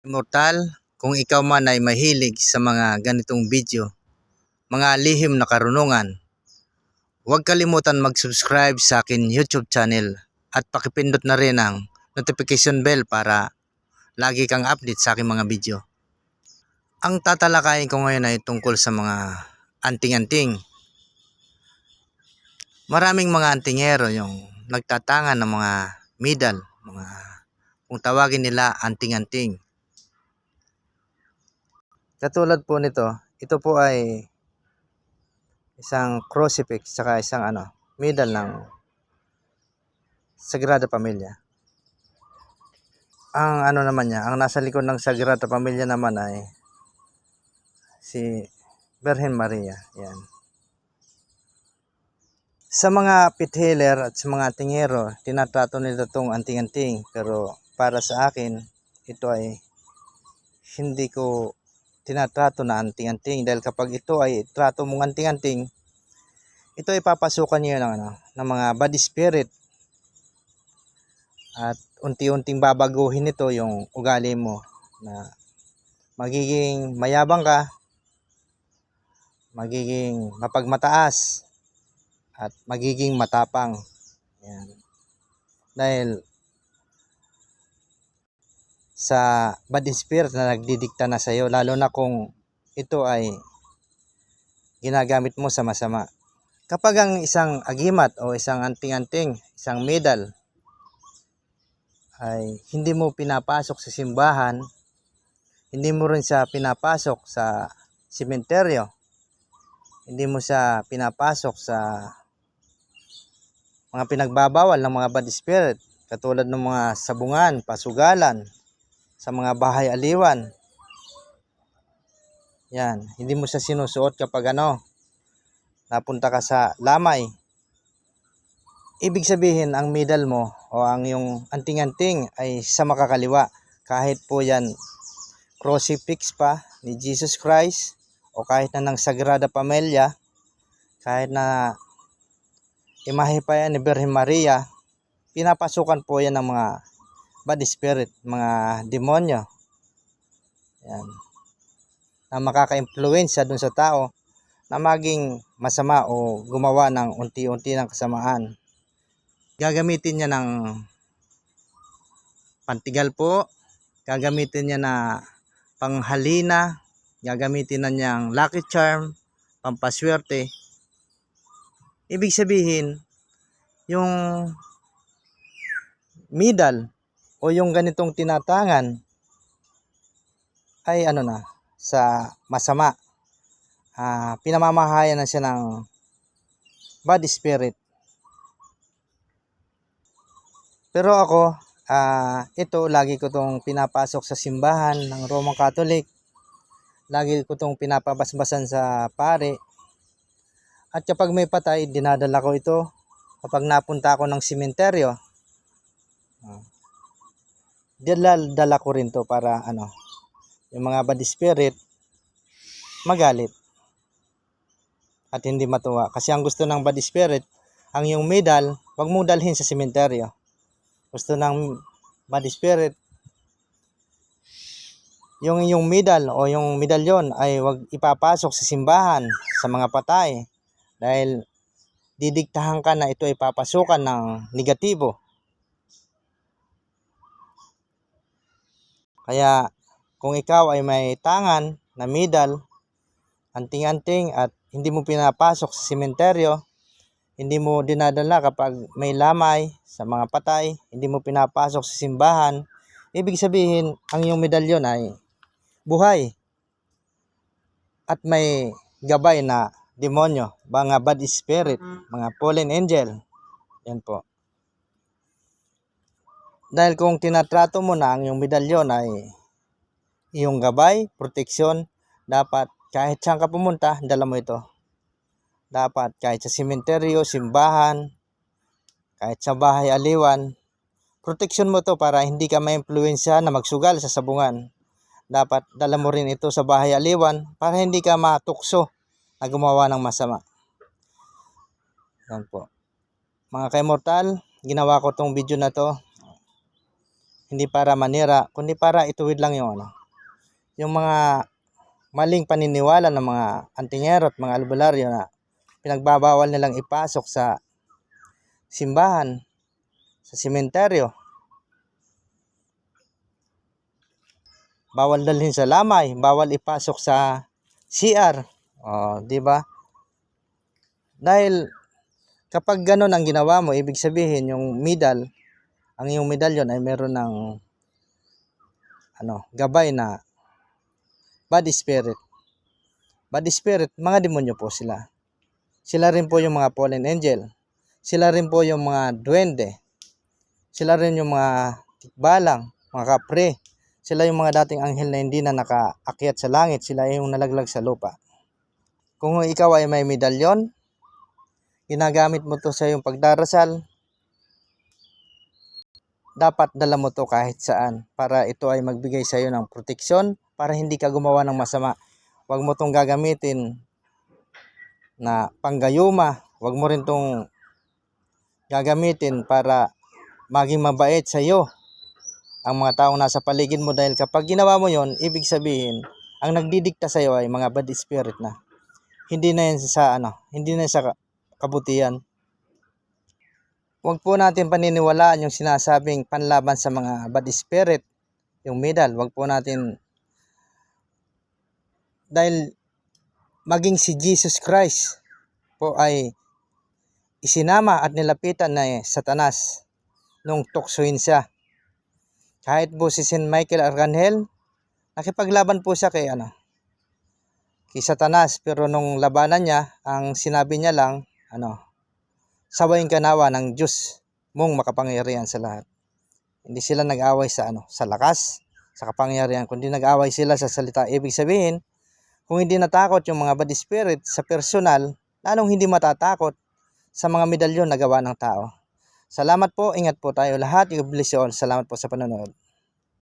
Immortal, kung ikaw man ay mahilig sa mga ganitong video, mga lihim na karunungan, huwag kalimutan mag-subscribe sa akin YouTube channel at pakipindot na rin ang notification bell para lagi kang update sa aking mga video. Ang tatalakayin ko ngayon ay tungkol sa mga anting-anting. Maraming mga antingero yung nagtatangan ng mga medal, mga kung tawagin nila anting-anting. Katulad po nito, ito po ay isang crucifix saka isang ano, medal ng Sagrada Pamilya. Ang ano naman niya, ang nasa likod ng Sagrada Pamilya naman ay si Virgen Maria. Yan. Sa mga pit healer at sa mga tingero, tinatrato nila itong anting-anting. Pero para sa akin, ito ay hindi ko tinatrato na anting-anting dahil kapag ito ay trato mong anting-anting ito ay papasukan niyo ng, ano, ng mga body spirit. At unti-unting babaguhin nito yung ugali mo na magiging mayabang ka magiging mapagmataas at magiging matapang. Yan. Dahil sa bad spirit na nagdidikta na sa iyo lalo na kung ito ay ginagamit mo sa masama. Kapag ang isang agimat o isang anting-anting, isang medal ay hindi mo pinapasok sa simbahan, hindi mo rin siya pinapasok sa sementeryo, hindi mo siya pinapasok sa mga pinagbabawal ng mga bad spirit, katulad ng mga sabungan, pasugalan, sa mga bahay aliwan. Yan, hindi mo siya sinusuot kapag ano, napunta ka sa lamay. Ibig sabihin, ang medal mo o ang yung anting-anting ay sa makakaliwa. Kahit po yan crucifix pa ni Jesus Christ o kahit na ng Sagrada Pamilya, kahit na imahe pa yan ni Birhen Maria, pinapasukan po yan ng mga bad spirit, mga demonyo. Yan. Na makaka-impluensya dun sa tao na maging masama o gumawa ng unti-unti ng kasamaan. Gagamitin niya ng pantigal po, gagamitin niya na panghalina, gagamitin na niyang lucky charm, pampaswerte. Ibig sabihin, yung medal o yung ganitong tinatangan ay ano na sa masama. Uh, pinamamahayan na siya ng body spirit. Pero ako uh, ito lagi ko tong pinapasok sa simbahan ng Roman Catholic. Lagi ko tong pinapabasbasan sa pare. At kapag may patay dinadala ko ito kapag napunta ako ng simenteryo. Uh, dala, ko rin to para ano, yung mga body spirit magalit at hindi matuwa. Kasi ang gusto ng body spirit, ang yung medal, wag mo dalhin sa sementeryo. Gusto ng body spirit, yung yung medal o yung medalyon ay wag ipapasok sa simbahan sa mga patay dahil didiktahan ka na ito ay papasukan ng negatibo Kaya kung ikaw ay may tangan na medal, anting-anting at hindi mo pinapasok sa sementeryo, hindi mo dinadala kapag may lamay sa mga patay, hindi mo pinapasok sa simbahan, ibig sabihin ang iyong medalyon ay buhay at may gabay na demonyo, mga bad spirit, mga fallen angel. Yan po. Dahil kung tinatrato mo na ang iyong medalyon ay iyong gabay, proteksyon, dapat kahit saan ka pumunta, dala mo ito. Dapat kahit sa simenteryo, simbahan, kahit sa bahay aliwan, proteksyon mo to para hindi ka ma-influensya na magsugal sa sabungan. Dapat dala mo rin ito sa bahay aliwan para hindi ka matukso na gumawa ng masama. Yan po. Mga kaimortal, ginawa ko tong video na to hindi para manira, kundi para ituwid lang yung ano, yung mga maling paniniwala ng mga antingero at mga albularyo na pinagbabawal nilang ipasok sa simbahan, sa sementeryo. Bawal dalhin sa lamay, bawal ipasok sa CR. Oh, 'di ba? Dahil kapag ganun ang ginawa mo, ibig sabihin yung medal, ang iyong medalyon ay meron ng ano, gabay na body spirit. Body spirit, mga demonyo po sila. Sila rin po yung mga fallen angel. Sila rin po yung mga duwende. Sila rin yung mga tikbalang, mga kapre. Sila yung mga dating anghel na hindi na nakaakyat sa langit. Sila yung nalaglag sa lupa. Kung ikaw ay may medalyon, ginagamit mo to sa iyong pagdarasal, dapat dala mo to kahit saan para ito ay magbigay sa iyo ng proteksyon para hindi ka gumawa ng masama. Huwag mo tong gagamitin na panggayuma. Huwag mo rin tong gagamitin para maging mabait sa iyo ang mga taong nasa paligid mo dahil kapag ginawa mo yon ibig sabihin, ang nagdidikta sa iyo ay mga bad spirit na. Hindi na yan sa ano, hindi na sa ka- kabutihan. Huwag po natin paniniwalaan yung sinasabing panlaban sa mga bad spirit, yung medal. Huwag po natin dahil maging si Jesus Christ po ay isinama at nilapitan na eh, satanas nung tuksoin siya. Kahit po si St. Michael Arcangel, nakipaglaban po siya kay ano, kay Satanas pero nung labanan niya, ang sinabi niya lang, ano, sawayin ka nawa ng Diyos mong makapangyarihan sa lahat. Hindi sila nag-away sa ano, sa lakas, sa kapangyarihan, kundi nag-away sila sa salita. Ibig sabihin, kung hindi natakot yung mga bad spirit sa personal, lalong hindi matatakot sa mga medalyon na gawa ng tao. Salamat po, ingat po tayo lahat. God bless you all. Salamat po sa panonood.